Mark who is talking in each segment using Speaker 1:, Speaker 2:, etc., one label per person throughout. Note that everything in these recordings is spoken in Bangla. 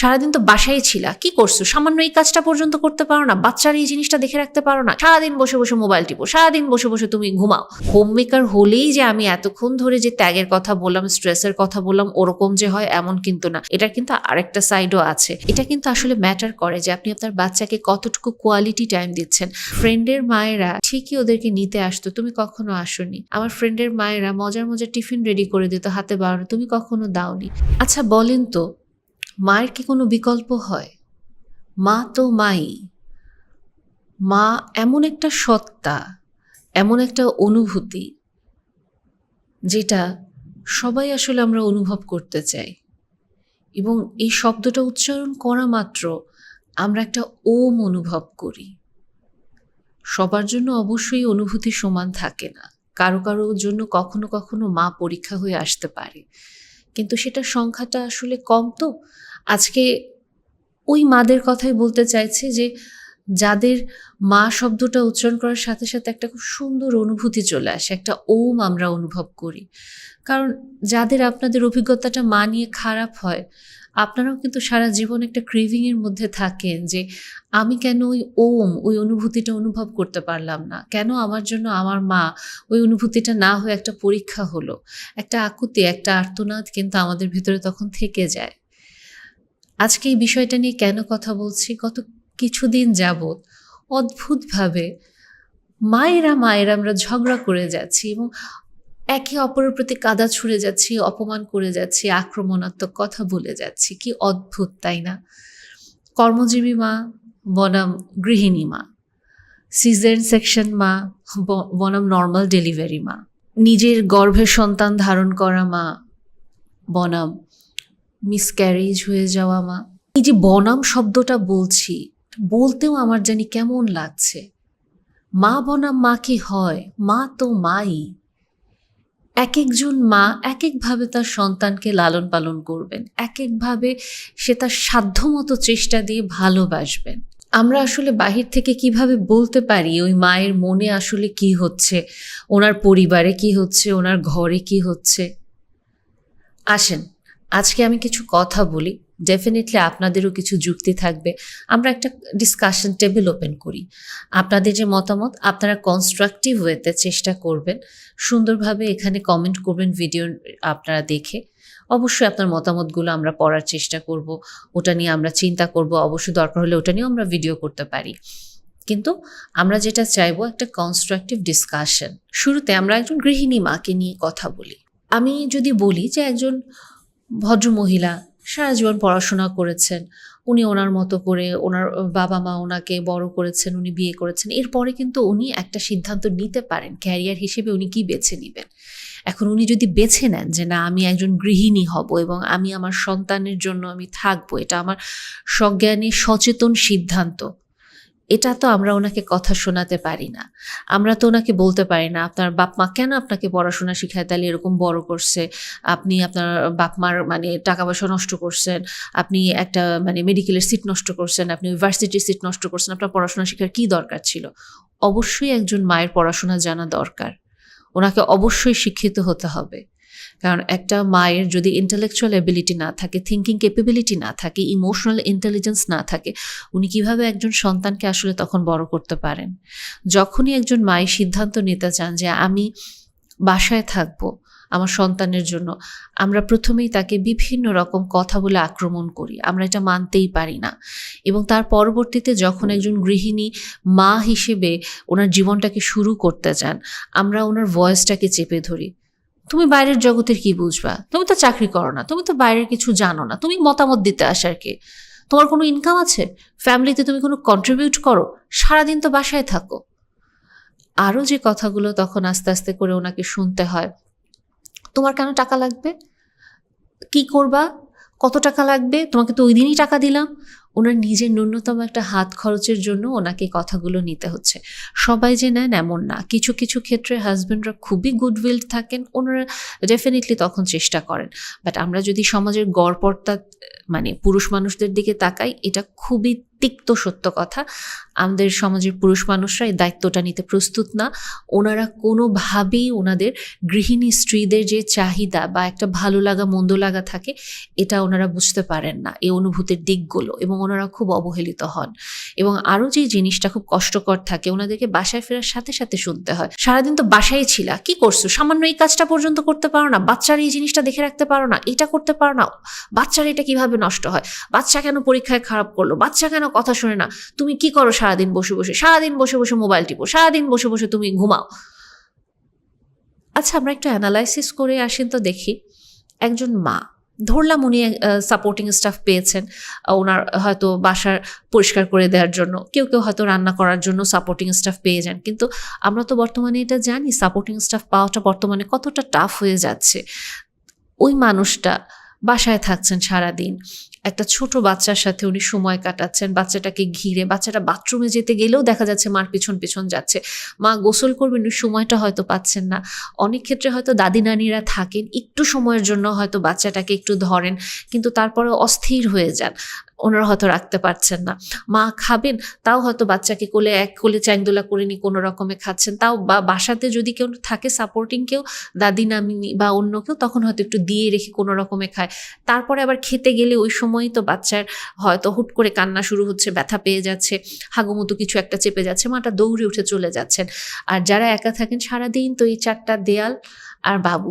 Speaker 1: সারাদিন তো বাসায় ছিলা। কি করছ? সামান্য এই কাজটা পর্যন্ত করতে পারো না? বাচ্চার এই জিনিসটা দেখে রাখতে পারো না? সারাদিন বসে বসে মোবাইল টিপো, সারাদিন বসে বসে তুমি ঘুমাও। হোম মেকার হলেই যে আমি এতক্ষণ ধরে যে ত্যাগের কথা বললাম, স্ট্রেসের কথা বললাম, ওরকম যে হয় এমন কিন্তু না। এটা কিন্তু আরেকটা সাইডও আছে। এটা কিন্তু আসলে ম্যাটার করে যে আপনি আপনার বাচ্চাকে কতটুকু কোয়ালিটি টাইম দিচ্ছেন। ফ্রেন্ডের মায়েরা ঠিকই ওদেরকে নিতে আসতো, তুমি কখনো আসোনি। আমার ফ্রেন্ডের মায়েরা মজার মজার টিফিন রেডি করে দিত হাতে বাড়ানো, তুমি কখনো দাওনি। আচ্ছা বলেন তো মায়ের কি কোনো বিকল্প হয়? মা তো মাই। মা এমন একটা সত্তা, এমন একটা অনুভূতি, যেটা সবাই আসলে আমরা অনুভব করতে চাই। এবং এই শব্দটা উচ্চারণ করা মাত্র আমরা একটা ওম অনুভব করি। সবার জন্য অবশ্যই অনুভূতি সমান থাকে না। কারও কারও জন্য কখনো কখনো মা পরীক্ষা হয়ে আসতে পারে। কিন্তু সেটা সংখ্যাটা আসলে কম তো। আজকে ওই মাদের কথাই বলতে চাইছে যে, যাদের মা শব্দটা উচ্চারণ করার সাথে সাথে একটা খুব সুন্দর অনুভূতি চলে আসে, একটা ওম আমরা অনুভব করি। কারণ যাদের আপনাদের অভিজ্ঞতাটা মা নিয়ে খারাপ হয় আপনারাও কিন্তু সারা জীবন একটা ক্রেভিংয়ের মধ্যে থাকেন যে আমি কেন ওই ওম, ওই অনুভূতিটা অনুভব করতে পারলাম না? কেন আমার জন্য আমার মা ওই অনুভূতিটা না হয়ে একটা পরীক্ষা হলো? একটা আকুতি, একটা আর্তনাদ কিন্তু আমাদের ভিতরে তখন থেকে যায়। আজকে এই বিষয়টা নিয়ে কেন কথা বলছি? গত কিছুদিন যাবৎ অদ্ভুতভাবে মায়েরা মায়েরা আমরা ঝগড়া করে যাচ্ছি এবং একে অপরের প্রতি কাদা ছুঁড়ে যাচ্ছি, অপমান করে যাচ্ছি, আক্রমণাত্মক কথা বলে যাচ্ছি। কি অদ্ভুত, তাই না? কর্মজীবী মা, বনাম গৃহিণী মা, সিজেন সেকশন মা বনাম নর্মাল ডেলিভারি মা, নিজের গর্ভে সন্তান ধারণ করা মা, বনাম মিসক্যারেজ হয়ে যাওয়া মা। এই যে বনাম শব্দটা বলছি, বলতেও আমার জানি কেমন লাগছে। মা বনাম মা কি হয়? মা তো মাই। এক একজন মা এক একভাবে তার সন্তানকে লালন পালন করবেন এক একভাবে সে তার সাধ্যমতো চেষ্টা দিয়ে ভালোবাসবেন। আমরা আসলে বাহির থেকে কীভাবে বলতে পারি ওই মায়ের মনে আসলে কি হচ্ছে, ওনার পরিবারে কি হচ্ছে, ওনার ঘরে কি হচ্ছে? আসেন, আজকে আমি কিছু কথা বলি। ডেফিনেটলি আপনাদেরও কিছু যুক্তি থাকবে। আমরা একটা ডিসকাশন টেবিল ওপেন করি। আপনাদের যে মতামত, আপনারা কনস্ট্রাকটিভ ওয়েতে চেষ্টা করবেন। সুন্দরভাবে এখানে কমেন্ট করবেন ভিডিও আপনারা দেখে। অবশ্যই আপনার মতামতগুলো আমরা পড়ার চেষ্টা করব। ওটা নিয়ে আমরা চিন্তা করব। অবশ্যই দরকার হলে ওটা নিয়েও আমরা ভিডিও করতে পারি। কিন্তু আমরা যেটা চাইব, একটা কনস্ট্রাকটিভ ডিসকাশন শুরুতে আমরা একজন গৃহিণী মাকে নিয়ে কথা বলি। আমি যদি বলি যে একজন ভদ্রমহিলা সারা জীবন পড়াশোনা করেছেন। উনি ওনার মতো করে ওনার বাবা মা ওনাকে বড় করেছেন, উনি বিয়ে করেছেন। এরপরে কিন্তু উনি একটা সিদ্ধান্ত নিতে পারেন ক্যারিয়ার হিসেবে উনি কি বেছে নেবেন। এখন উনি যদি বেছে নেন যে, না, আমি একজন গৃহিণী হব এবং আমি আমার সন্তানের জন্য আমি থাকব, এটা আমার সজ্ঞানী সচেতন সিদ্ধান্ত। এটা তো আমরা ওনাকে কথা শোনাতে পারি না। আমরা তো ওনাকে বলতে পারি না, আপনার বাপ মা কেন আপনাকে পড়াশোনা শিখায়? তাহলে এরকম বড় করছে, আপনি আপনার বাপ মার মানে টাকা পয়সা নষ্ট করছেন, আপনি একটা মানে মেডিকেলের সিট নষ্ট করছেন, আপনি ইউনিভার্সিটির সিট নষ্ট করছেন, আপনার পড়াশোনা শেখার কী দরকার ছিল? অবশ্যই একজন মায়ের পড়াশোনা জানা দরকার। ওনাকে অবশ্যই শিক্ষিত হতে হবে। কারণ একটা মায়ের যদি ইন্টেলেকচুয়াল এবিলিটি না থাকে থিঙ্কিং ক্যাপেবিলিটি না থাকে ইমোশনাল ইন্টেলিজেন্স না থাকে, উনি কীভাবে একজন সন্তানকে আসলে তখন বড় করতে পারেন? যখনই একজন মায়ের সিদ্ধান্ত নিতে চান যে আমি বাসায় থাকব আমার সন্তানের জন্য, আমরা প্রথমেই তাকে বিভিন্ন রকম কথা বলে আক্রমণ করি। আমরা এটা মানতেই পারি না। এবং তার পরবর্তীতে যখন একজন গৃহিণী মা হিসেবে ওনার জীবনটাকে শুরু করতে চান, আমরা ওনার ভয়েসটাকে চেপে ধরি। তুমি বাইরের জগতের কি বুঝবা? তুমি তো চাকরি করো না, তুমি তো বাইরের কিছু জানো না, তুমি মতামত দিতে আসার কে। তোমার কোনো ইনকাম আছে? ফ্যামিলিতে তুমি কোনো কন্ট্রিবিউট করো? সারাদিন তো বাসায় থাকো। আরও যে কথাগুলো তখন আস্তে আস্তে করে ওনাকে শুনতে হয়। তোমার কেন টাকা লাগবে? কি করবা? কত টাকা লাগবে? তোমাকে তো ওই দিনই টাকা দিলাম। ওনার নিজের ন্যূনতম একটা হাত খরচের জন্য ওনাকে কথাগুলো নিতে হচ্ছে। সবাই যে নেন এমন না। কিছু কিছু ক্ষেত্রে হাজব্যান্ডরা খুবই গুডউইল থাকেন, ওনারা ডেফিনেটলি তখন চেষ্টা করেন। বাট আমরা যদি সমাজের গড়পড়তা মানে পুরুষ মানুষদের দিকে তাকাই, এটা খুবই তিক্ত সত্য কথা। আমাদের সমাজের পুরুষ মানুষরা এই দায়িত্বটা নিতে প্রস্তুত না। ওনারা কোনোভাবেই ওনাদের গৃহিণী স্ত্রীদের যে চাহিদা বা একটা ভালো লাগা, মন্দ লাগা থাকে, এটা ওনারা বুঝতে পারেন না। এই অনুভূতির দিকগুলো এবং ওনারা খুব অবহেলিত হন। এবং আরও যে জিনিসটা খুব কষ্টকর থাকে, ওনাদেরকে বাসায় ফেরার সাথে সাথে শুনতে হয়। সারাদিন তো বাসায় ছিলা, কি করছ? সামান্য এই কাজটা পর্যন্ত করতে পারো না, বাচ্চার এই জিনিসটা দেখে রাখতে পারো না এটা করতে পারো না, বাচ্চার এটা কীভাবে নষ্ট হয়? বাচ্চা কেন পরীক্ষায় খারাপ করল? বাচ্চা কেন কথা শোনে না? তুমি কি করো সারাদিন বসে বসে? সারাদিন বসে বসে মোবাইল টিপো, সারাদিন বসে বসে তুমি ঘুমাও। আচ্ছা আমরা একটু অ্যানালাইসিস করে আসেন তো দেখি। একজন মা ধরলাম উনি সাপোর্টিং স্টাফ পেয়েছেন ওনার হয়তো বাসার পরিষ্কার করে দেওয়ার জন্য, কেউ কেউ হয়তো রান্না করার জন্য সাপোর্টিং স্টাফ পেয়ে যান, কিন্তু আমরা তো বর্তমানে এটা জানি সাপোর্টিং স্টাফ পাওয়াটা বর্তমানে কতটা টাফ হয়ে যাচ্ছে। ওই মানুষটা বাসায় থাকছেন সারাদিন একটা ছোট বাচ্চার সাথে উনি সময় কাটাচ্ছেন, বাচ্চাটাকে ঘিরে, বাচ্চাটা বাথরুমে যেতে গেলেও দেখা যাচ্ছে মার পিছন পিছন যাচ্ছে। মা গোসল করবেন সময়টা হয়তো পাচ্ছেন না। অনেক ক্ষেত্রে হয়তো দাদি নানিরা থাকেন, একটু সময়ের জন্য হয়তো বাচ্চাটাকে একটু ধরেন, কিন্তু তারপরে অস্থির হয়ে যান। ওনারা হয়তো রাখতে পারছেন না। মা খাবেন, তাও হয়তো বাচ্চাকে কোলে, এক কোলে চ্যাংদোলা করে নিয়ে কোনো রকমে খাচ্ছেন। তাও বা বাসাতে যদি কেউ থাকে সাপোর্টিং কেউ, দাদি নামিনি বা অন্য কেউ, তখন হয়তো একটু দিয়ে রেখে কোনো রকমে খায়। তারপরে আবার খেতে গেলে ওই সময়ই তো বাচ্চার হয়তো হুট করে কান্না শুরু হচ্ছে, ব্যথা পেয়ে যাচ্ছে, হাগুমতো কিছু একটা চেপে যাচ্ছে মাটা দৌড়ে উঠে চলে যাচ্ছেন। আর যারা একা থাকেন, সারাদিন তো এই চারটা দেয়াল আর বাবু।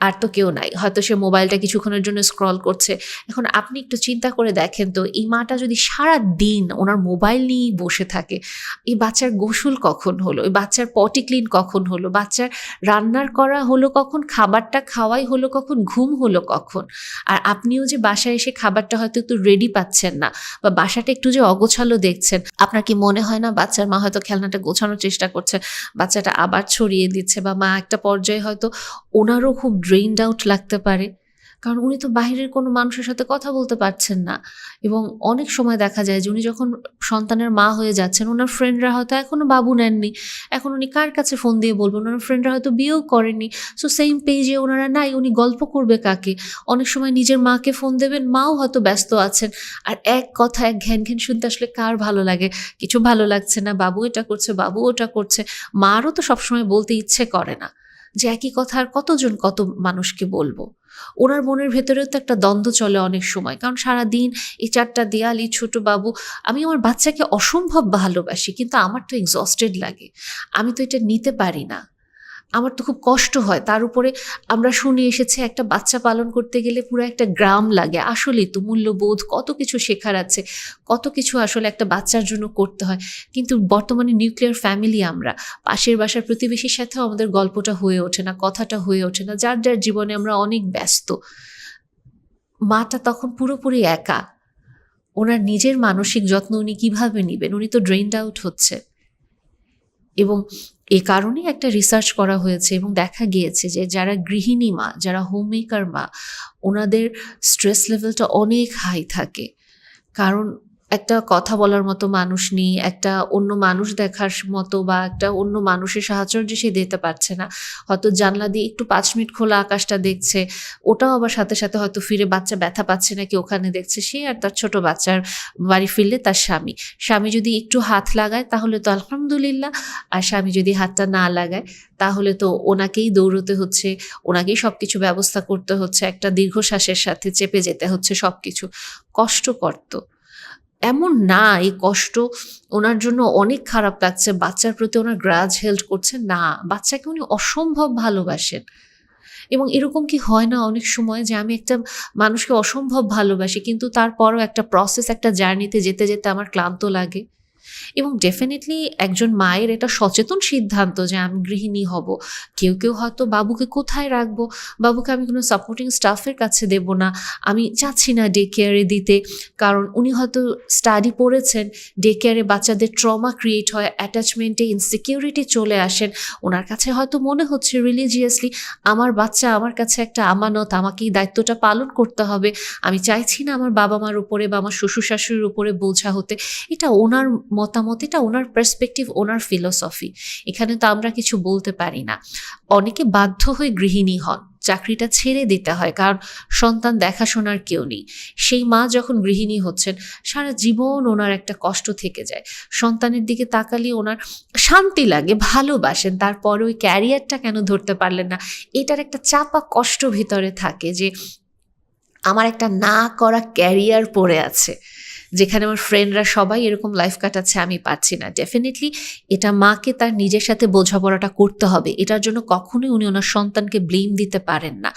Speaker 1: আর তো কেউ নাই। হয়তো সে মোবাইলটা কিছুক্ষণের জন্য স্ক্রল করছে। এখন আপনি একটু চিন্তা করে দেখেন তো, এই মাটা যদি সারা দিন ওনার মোবাইল নিয়েই বসে থাকে, এই বাচ্চার গোসল কখন হলো? এই বাচ্চার পটি ক্লিন কখন হলো? বাচ্চার রান্নার করা হলো কখন? খাবারটা খাওয়াই হলো কখন? ঘুম হলো কখন? আর আপনিও যে বাসায় এসে খাবারটা হয়তো একটু রেডি পাচ্ছেন না বা বাসাটা একটু যে অগোছালো দেখছেন, আপনার কি মনে হয় না বাচ্চার মা হয়তো খেলনাটা গোছানোর চেষ্টা করছে? বাচ্চাটা আবার ছড়িয়ে দিচ্ছে বা মা একটা পর্যায়ে হয়তো ওনারও খুব ড্রেইনড আউট লাগতে পারে। কারণ উনি তো বাইরের কোনো মানুষের সাথে কথা বলতে পারছেন না। এবং অনেক সময় দেখা যায় যে উনি যখন সন্তানের মা হয়ে যাচ্ছেন, ওনার ফ্রেন্ডরা হয়তো এখনও বাবু নেননি। এখন উনি কার কাছে ফোন দিয়ে বলবেন? ওনার ফ্রেন্ডরা হয়তো বিয়েও করেননি সো সেম পেজে ওনারা নাই, উনি গল্প করবে কাকে? অনেক সময় নিজের মাকে ফোন দেবেন, মাও হয়তো ব্যস্ত আছেন। আর এক কথা, এক ঘ্যান ঘ্যান শুনতে আসলে কার ভালো লাগে? কিছু ভালো লাগছে না, বাবু এটা করছে, বাবু ওটা করছে। মারও তো সবসময় বলতে ইচ্ছে করে না। যে একই কথা আর কতজন কত মানুষকে বলব? ওনার মনের ভেতরেও তো একটা দ্বন্দ্ব চলে অনেক সময়। কারণ সারা দিন এই চারটা দেয়াল, এই ছোটো বাবু, আমি আমার বাচ্চাকে অসম্ভব ভালোবাসি, কিন্তু আমার তো এক্সস্টেড লাগে। আমি তো এটা নিতে পারি না। আমার তো খুব কষ্ট হয়। তার উপরে আমরা শুনে এসেছি একটা বাচ্চা পালন করতে গেলে পুরো একটা গ্রাম লাগে। আসলেই তো মূল্যবোধ, কত কিছু শেখার আছে, কত কিছু আসলে একটা বাচ্চার জন্য করতে হয়। কিন্তু বর্তমানে নিউক্লিয়ার ফ্যামিলি আমরা, পাশের বাসার প্রতিবেশীর সাথেও আমাদের গল্পটা হয়ে ওঠে না, কথাটা হয়ে ওঠে না, যার যার জীবনে আমরা অনেক ব্যস্ত। মাটা তখন পুরোপুরি একা। ওনার নিজের মানসিক যত্ন উনি কীভাবে নেবেন? উনি তো ড্রেইনড আউট হচ্ছে। এবং এ কারণে একটা রিসার্চ করা হয়েছে এবং দেখা গিয়েছে যে যারা গৃহিণী মা, যারা হোমমেকার মা, ওনাদের স্ট্রেস লেভেলটা অনেক হাই থাকে। কারণ একটা কথা বলার মতো মানুষ নেই, একটা অন্য মানুষ দেখার মতো বা একটা অন্য মানুষের সাহায্য সে দিতে পারছে না। হয়তো জানলা দিয়ে একটু পাঁচ মিনিট খোলা আকাশটা দেখছে, ওটাও আবার সাথে সাথে হয়তো ফিরে বাচ্চা ব্যথা পাচ্ছে নাকি ওখানে দেখছে, সে আর তার ছোট বাচ্চার বাড়ি ফিরলে তার স্বামী। স্বামী যদি একটু হাত লাগায় তাহলে তো আলহামদুলিল্লাহ, আর স্বামী যদি হাতটা না লাগায় তাহলে তো ওনাকেই দৌড়তে হচ্ছে, ওনাকেই সব কিছু ব্যবস্থা করতে হচ্ছে, একটা দীর্ঘশ্বাসের সাথে চেপে যেতে হচ্ছে সব কিছু কষ্টকর তো। এমন না, এই কষ্ট ওনার জন্য অনেক খারাপ লাগছে, বাচ্চার প্রতি ওনার গ্রাজ হেল্ড করছে, না, বাচ্চাকে উনি অসম্ভব ভালোবাসেন। এবং এরকম কি হয় না অনেক সময় যে আমি একটা মানুষকে অসম্ভব ভালোবাসি, কিন্তু তারপরও একটা প্রসেস একটা জার্নিতে যেতে যেতে আমার ক্লান্ত লাগে? এবং ডেফিনেটলি একজন মায়ের এটা সচেতন সিদ্ধান্ত যে আমি গৃহিণী হব। কেউ কেউ হয়তো বাবুকে কোথায় রাখব? বাবুকে আমি কোনো সাপোর্টিং স্টাফের কাছে দেব না। আমি চাচ্ছি না ডে কেয়ারে দিতে। কারণ উনি হয়তো স্টাডি পড়েছেন ডে কেয়ারে বাচ্চাদের ট্রমা ক্রিয়েট হয় অ্যাটাচমেন্টে ইনসিকিউরিটি চলে আসেন। ওনার কাছে হয়তো মনে হচ্ছে রিলিজিয়াসলি আমার বাচ্চা আমার কাছে একটা আমানত আমাকে এই দায়িত্বটা পালন করতে হবে। আমি চাইছি না আমার বাবা মার উপরে বা আমার শ্বশুর শাশুড়ির উপরে বোঝা হতে। এটা ওনার মতামত এটা ওনার পার্সপেক্টিভ ওনার ফিলোসফি এখানে তো আমরা কিছু বলতে পারি না। অনেকে বাধ্য হয়ে গৃহিণী হন, চাকরিটা ছেড়ে দিতে হয়, কারণ সন্তান দেখাশোনার কেউ নেই। সেই মা যখন গৃহিণী হচ্ছেন, সারা জীবন ওনার একটা কষ্ট থেকে যায়। সন্তানের দিকে তাকালে ওনার শান্তি লাগে, ভালোবাসেন, তারপরে ওই ক্যারিয়ারটা কেন ধরতে পারলেন না? এটার একটা চাপা কষ্ট ভিতরে থাকে যে, আমার একটা না করা ক্যারিয়ার পড়ে আছে। যেখানে আমার ফ্রেন্ডরা সবাই এরকম লাইফ কাটাচ্ছে, আমি পাচ্ছি না। ডেফিনেটলি এটা মাকে তার নিজের সাথে বোঝাপড়াটা করতে হবে। এটার জন্য কখনোই উনি ওনার সন্তানকে ব্লেম দিতে পারেন না।